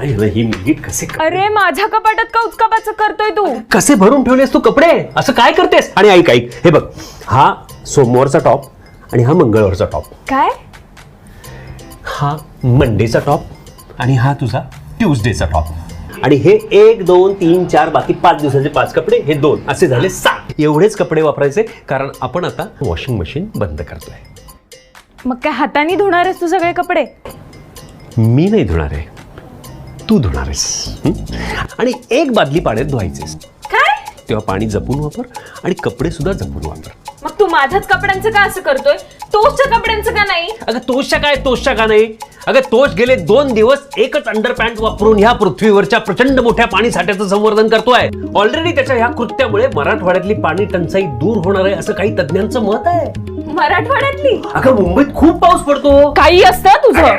ही मुलगी कसे अरे माझ्या कपाटात का उचकापाचं करतोय तू. कसे भरून ठेवलेस तू कपडे? असं काय करतेस? आणि ऐक ऐक हे बघ. हा सोमवारचा टॉप आणि हा मंगळवारचा टॉप. काय? हा मंडेचा टॉप आणि हा तुझा ट्युजडेचा टॉप. आणि हे एक दोन तीन चार बाकी पाच दिवसाचे पाच कपडे हे दोन. असे झाले सात. एवढेच कपडे वापरायचे कारण आपण आता वॉशिंग मशीन बंद करतोय. मग काय हाताने धुणार आहेस तू सगळे कपडे? मी नाही धुणार आहे. तू धुणार आहेस? आणि एक बादली पाण्यात धुवायचेस. काय? तेव्हा पाणी जपून वापर आणि कपडे सुद्धा जपून वापर. मग तू माझ्याच कपड्यांचं का असं करतोय? तोचच्या कपड्यांचं का नाही? अगं तोषच्या काय तोषच्या का नाही? अगं तोष गेले दोन दिवस एकच अंडरपॅन्ट वापरून ह्या पृथ्वीवरच्या प्रचंड मोठ्या पाणी साठ्याचं संवर्धन करतोय. ऑलरेडी त्याच्या ह्या कृत्यामुळे मराठवाड्यातली पाणी टंचाई दूर होणार आहे असं काही तज्ज्ञांचं मत आहे. मराठवाड्यातली? अगं मुंबईत खूप पाऊस पडतो. काही असतं तुझं?